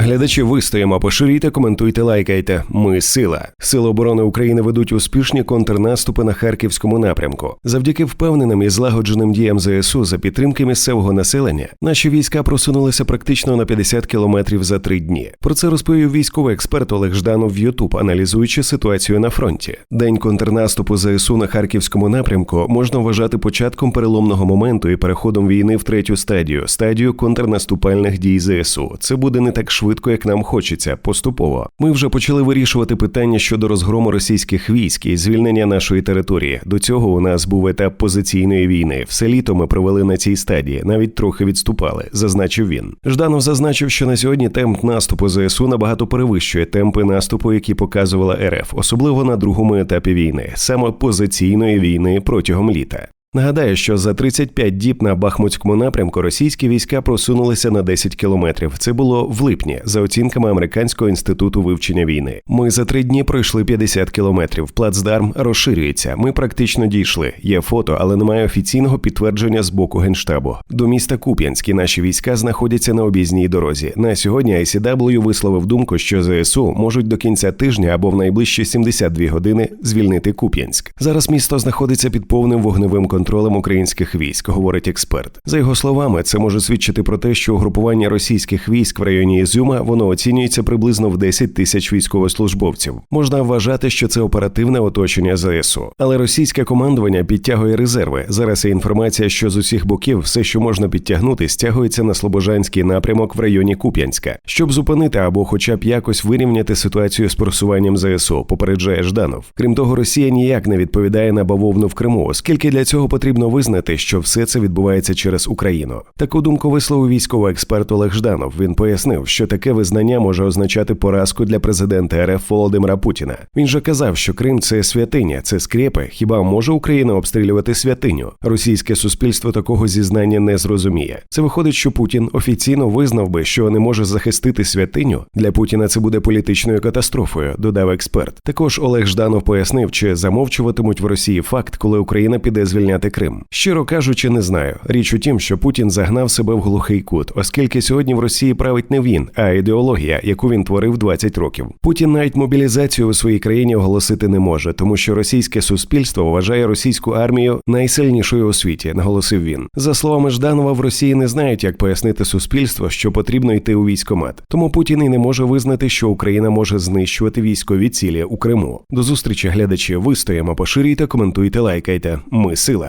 Глядачі вистоїмо, поширюйте, коментуйте, лайкайте. Ми сила. Сили оборони України ведуть успішні контрнаступи на харківському напрямку. Завдяки впевненим і злагодженим діям ЗСУ за підтримки місцевого населення. Наші війська просунулися практично на 50 кілометрів за три дні. Про це розповів військовий експерт Олег Жданов в Ютуб, аналізуючи ситуацію на фронті. День контрнаступу ЗСУ на харківському напрямку можна вважати початком переломного моменту і переходом війни в третю стадію стадію контрнаступальних дій ЗСУ. Це буде не так швидко, як нам хочеться. Поступово ми вже почали вирішувати питання щодо розгрому російських військ і звільнення нашої території. До цього у нас був етап позиційної війни. Все літо ми провели на цій стадії, навіть трохи відступали, зазначив він. Жданов зазначив, що на сьогодні темп наступу ЗСУ набагато перевищує темпи наступу, які показувала РФ, особливо на другому етапі війни, саме позиційної війни протягом літа. Нагадаю, що за 35 діб на Бахмутському напрямку російські війська просунулися на 10 кілометрів. Це було в липні, за оцінками Американського інституту вивчення війни. Ми за три дні пройшли 50 кілометрів. Плацдарм розширюється. Ми практично дійшли. Є фото, але немає офіційного підтвердження з боку генштабу. До міста Куп'янськ наші війська знаходяться на об'їзній дорозі. На сьогодні ICW висловив думку, що ЗСУ можуть до кінця тижня або в найближчі 72 години звільнити Куп'янськ. Зараз місто знаходиться під повним вогневим контролем українських військ, говорить експерт. За його словами, це може свідчити про те, що угрупування російських військ в районі Ізюма воно оцінюється приблизно в 10 тисяч військовослужбовців. Можна вважати, що це оперативне оточення ЗСУ. Але російське командування підтягує резерви. Зараз є інформація, що з усіх боків все, що можна підтягнути, стягується на Слобожанський напрямок в районі Куп'янська, щоб зупинити або, хоча б якось вирівняти ситуацію з просуванням ЗСУ. Попереджає Жданов. Крім того, Росія ніяк не відповідає на бавовну в Криму, оскільки для цього потрібно визнати, що все це відбувається через Україну. Таку думку висловив військовий експерт Олег Жданов. Він пояснив, що таке визнання може означати поразку для президента РФ Володимира Путіна. Він же казав, що Крим це святиня, це скрепи. Хіба може Україна обстрілювати святиню? Російське суспільство такого зізнання не зрозуміє. Це виходить, що Путін офіційно визнав би, що не може захистити святиню. Для Путіна це буде політичною катастрофою, додав експерт. Також Олег Жданов пояснив, чи замовчуватимуть в Росії факт, коли Україна піде звільняти Крим. Щиро кажучи, не знаю. Річ у тім, що Путін загнав себе в глухий кут, оскільки сьогодні в Росії править не він, а ідеологія, яку він творив 20 років. Путін навіть мобілізацію у своїй країні оголосити не може, тому що російське суспільство вважає російську армію найсильнішою у світі, наголосив він. За словами Жданова, в Росії не знають, як пояснити суспільству, що потрібно йти у військомат. Тому Путін і не може визнати, що Україна може знищувати військові цілі у Криму. До зустрічі, глядачі. Вистоїмо, поширюйте, коментуйте, лайкайте. Ми сила.